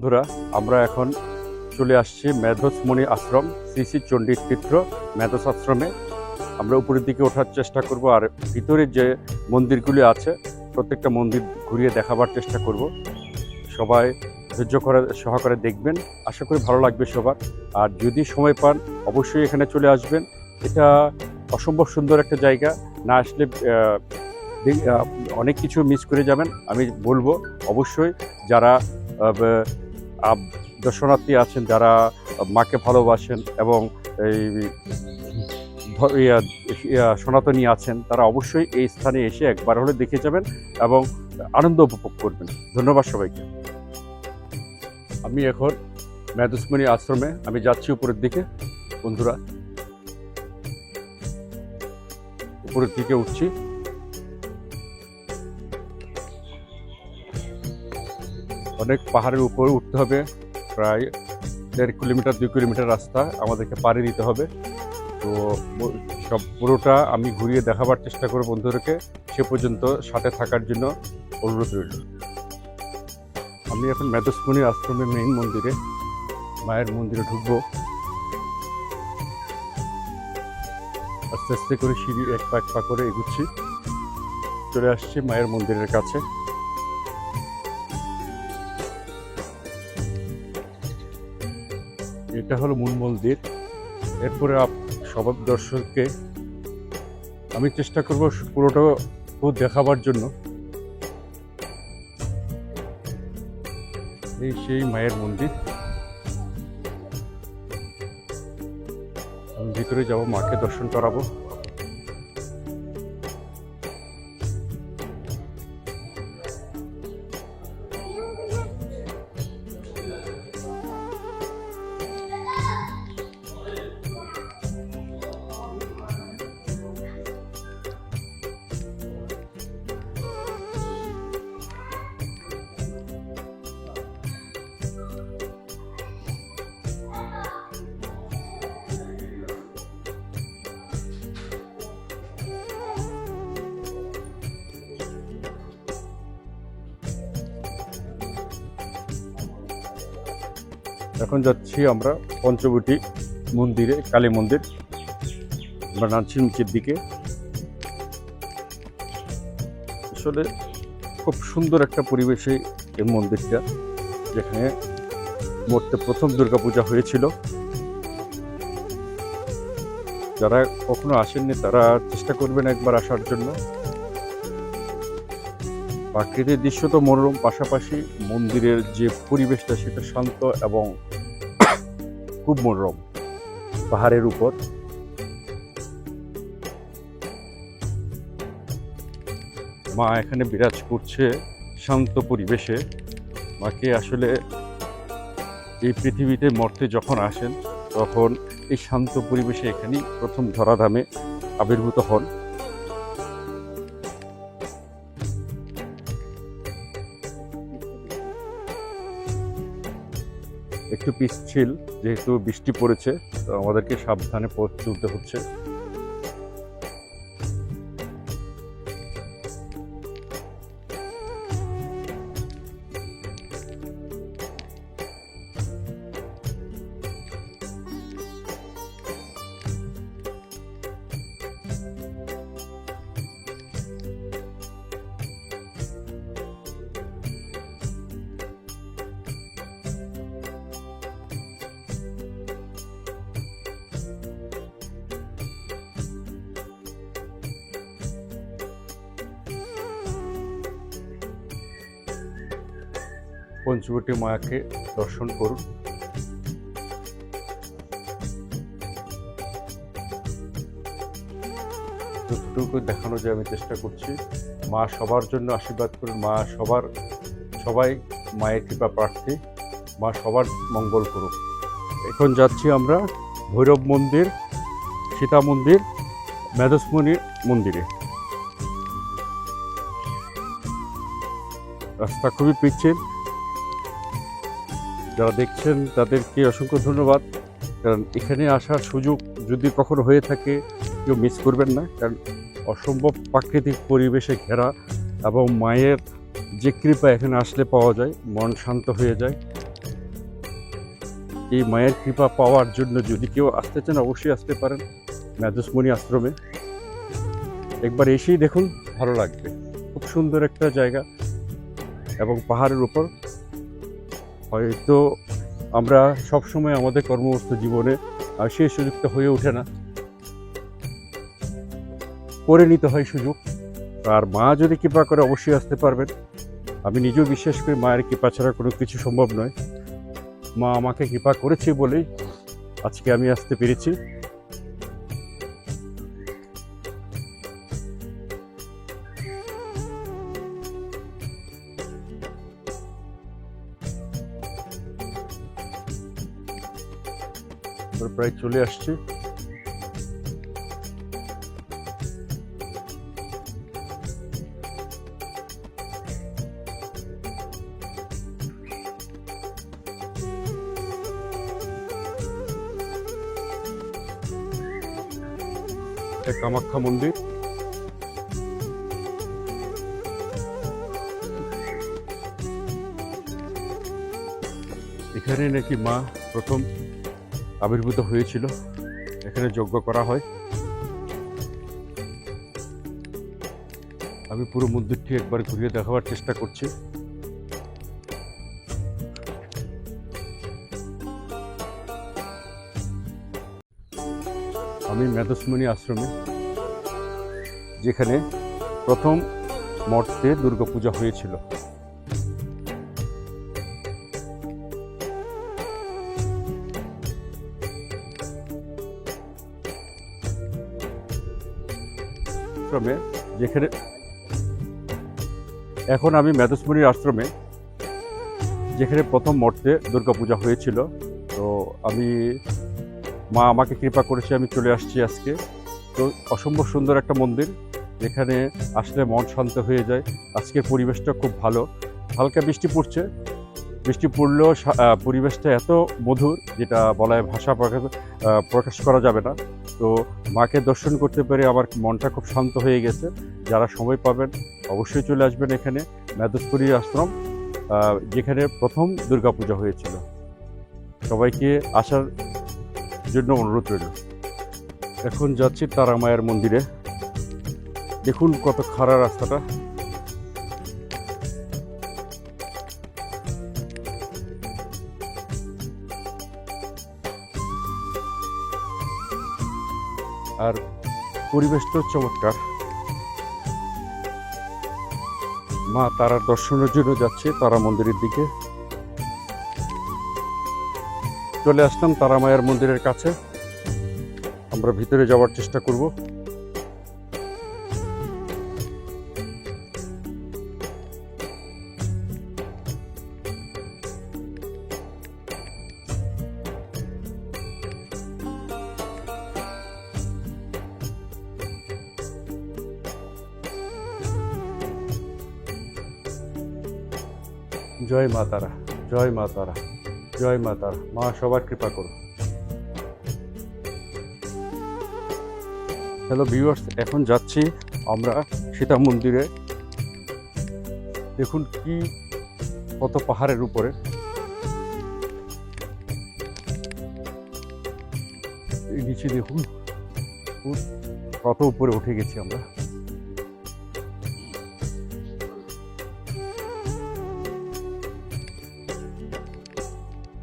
বন্ধুরা, আমরা এখন চলে আসছি মেধসমণি আশ্রম শ্রী শ্রী চণ্ডী তীর্থ মেধস আশ্রমে। আমরা উপরের দিকে ওঠার চেষ্টা করব আর ভিতরে যে মন্দিরগুলি আছে, প্রত্যেকটা মন্দির ঘুরিয়ে দেখাবার চেষ্টা করব। সবাই ধৈর্য করে, সহকারে দেখবেন। আশা করি ভালো লাগবে সবার। আর যদি সময় পান, অবশ্যই এখানে চলে আসবেন। এটা অসম্ভব সুন্দর একটা জায়গা। না আসলে অনেক কিছু মিস করে যাবেন। আমি বলব, অবশ্যই যারা দর্শনার্থী আছেন যারা মাকে ভালোবাসেন এবং এই সনাতনী আছেন, তারা অবশ্যই এই স্থানে এসে একবার হলে দেখে যাবেন এবং আনন্দ উপভোগ করবেন। ধন্যবাদ সবাইকে। আমি এখন মেদুসমণি আশ্রমে, আমি যাচ্ছি উপরের দিকে। বন্ধুরা, উপরের দিকে উঠছি। অনেক পাহাড়ের উপরে উঠতে হবে। প্রায় দেড় কিলোমিটার, দুই কিলোমিটার রাস্তা আমাদেরকে পাড়ি দিতে হবে। তো সব পুরোটা আমি ঘুরিয়ে দেখাবার চেষ্টা করব বন্ধুদেরকে। সে পর্যন্ত সাথে থাকার জন্য অনুরোধ রইল। আমি এখন মেদসমণি আশ্রমের মেইন মন্দিরে, মায়ের মন্দিরে ঢুকবো। আস্তে আস্তে করে সিঁড়ি এক পা এক পা করে এগুচ্ছি। চলে আসছি মায়ের মন্দিরের কাছে। এটা হলো মূল মন্দির এরপরে আপ- সব দর্শককে আমি চেষ্টা করব পুরোটা পুরো দেখাবার জন্য। এই সেই মায়ের মন্দির। ভিতরে যাব, মাকে দর্শন করাবো। এখন যাচ্ছি আমরা পঞ্চবটি মন্দিরে, কালী মন্দির আমরা নামছি নিচের দিকে। আসলে খুব সুন্দর একটা পরিবেশে এই মন্দিরটা, যেখানে মূর্তে প্রথম দুর্গাপূজা হয়েছিল। যারা কখনো আসেননি তারা চেষ্টা করবেন একবার আসার জন্য। প্রাকৃতিক দৃশ্য তো মনোরম, পাশাপাশি মন্দিরের যে পরিবেশটা সেটা শান্ত এবং খুব মনোরম। পাহাড়ের উপর। মা এখানে বিরাজ করছে শান্ত পরিবেশে। মাকে আসলে এই পৃথিবীতে মর্তে যখন আসেন, তখন এই শান্ত পরিবেশে এখানেই প্রথম ধরাধামে আবির্ভূত হন। একটু পিচ্ছিল যেহেতু বৃষ্টি পড়েছে তো আমাদেরকে সাবধানে পথ চলতে হচ্ছে। পঞ্চবটী মায়াকে দর্শন করুন। যতটুকু দেখানো যায় আমি চেষ্টা করছি। মা সবার জন্য আশীর্বাদ করুন। মা সবার, সবাই মায়ের কৃপা প্রার্থী। মা সবার মঙ্গল করুক। এখন যাচ্ছি আমরা ভৈরব মন্দির, সীতা মন্দির মেধসমণি মন্দিরে। রাস্তা খুবই পিচ্ছিল। যারা দেখছেন, তাদেরকে অসংখ্য ধন্যবাদ। কারণ এখানে আসার সুযোগ যদি কখনো হয়ে থাকে, কেউ মিস করবেন না। কারণ অসম্ভব প্রাকৃতিক পরিবেশে ঘেরা এবং মায়ের যে কৃপা এখানে আসলে পাওয়া যায়, মন শান্ত হয়ে যায়। এই মায়ের কৃপা পাওয়ার জন্য যদি কেউ আসতে চান, অবশ্যই আসতে পারেন মেধসমণি আশ্রমে। একবার এসেই দেখুন, ভালো লাগবে। খুব সুন্দর একটা জায়গা এবং পাহাড়ের উপর। হয়তো আমরা সবসময় আমাদের কর্মব্যস্ত জীবনে সেই সুযোগটা হয়ে ওঠে না। করে নিতে হয় সুযোগ। আর মা যদি কৃপা করে অবশ্যই আসতে পারবেন। আমি নিজেও বিশ্বাস করি মায়ের কৃপা ছাড়া কোনো কিছু সম্ভব নয়। মা আমাকে কৃপা করেছে বলেই আজকে আমি আসতে পেরেছি। আমরা প্রায় চলে আসছি। কামাখ্যা মন্দির। এখানে নাকি মা প্রথম আবির্ভূত হয়েছিল। এখানে যজ্ঞ করা হয়। আমি পুরো মন্দিরটি একবার ঘুরিয়ে দেখাবার চেষ্টা করছি। আমি মেধসমণি আশ্রমে, যেখানে প্রথম মর্তে দুর্গাপূজা হয়েছিল। আশ্রমে, যেখানে এখন আমি মেধসমণির আশ্রমে, যেখানে প্রথম মর্তে দুর্গাপূজা হয়েছিল। তো আমি, মা আমাকে কৃপা করেছে, আমি চলে আসছি আজকে। তো অসম্ভব সুন্দর একটা মন্দির, যেখানে আসলে মন শান্ত হয়ে যায়। আজকের পরিবেশটা খুব ভালো। হালকা বৃষ্টি পড়ছে বৃষ্টি পড়লেও পরিবেশটা এত মধুর যেটা বলায় ভাষা প্রকাশ প্রকাশ করা যাবে না। তো মাকে দর্শন করতে পেরে আমার মনটা খুব শান্ত হয়ে গেছে। যারা সময় পাবেন অবশ্যই চলে আসবেন এখানে মেদসপুরী আশ্রম যেখানে প্রথম দুর্গাপূজা হয়েছিল। সবাইকে আসার জন্য অনুরোধ রইল। এখন যাচ্ছি তারা মায়ের মন্দিরে। দেখুন কত খাড়া রাস্তাটা। আর পরিবেশ তো চমৎকার। মা তারার দর্শনের জন্য যাচ্ছে তারা মন্দিরের দিকে। চলে আসলাম তারা মায়ের মন্দিরের কাছে। আমরা ভিতরে যাওয়ার চেষ্টা করব। জয় মা তারা, জয় মা তারা, জয় মা তারা। মা, সবার কৃপা করো হ্যালো ভিউয়ার্স এখন যাচ্ছি আমরা সীতা মন্দিরে। দেখুন কি, কত পাহাড়ের উপরে। নিচে দেখুন, কত উপরে উঠে গেছি আমরা।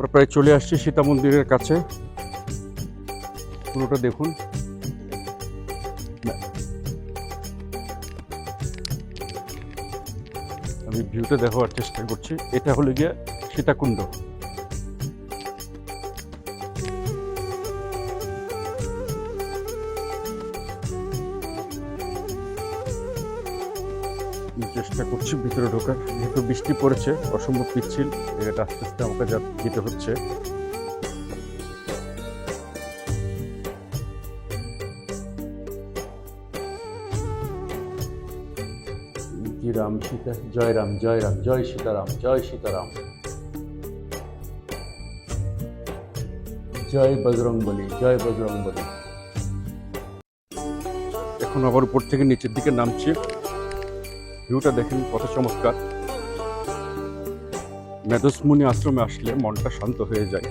আমরা প্রায় চলে আসছি সীতা মন্দিরের কাছে। পুরোটা দেখুন। আমি ভিউতে দেখার চেষ্টা করছি। এটা হলো গিয়ে সীতাকুণ্ড। চেষ্টা ভিতরে ঢোকার। যেহেতু বৃষ্টি পড়েছে অসম্ভব পিচ্ছিল এটা আস্তে আস্তে আমাকে যা যেতে হচ্ছে। জি রাম সীতা? জয় রাম জয় রাম জয় সীতারাম জয় সীতারাম। জয় বজরং বলি জয় বজরং বলি এখন আবার উপর থেকে নিচের দিকে নামছি। ভিউটা দেখেন কত চমৎকার। মেধসমুনি আশ্রমে আসলে মনটা শান্ত হয়ে যায়।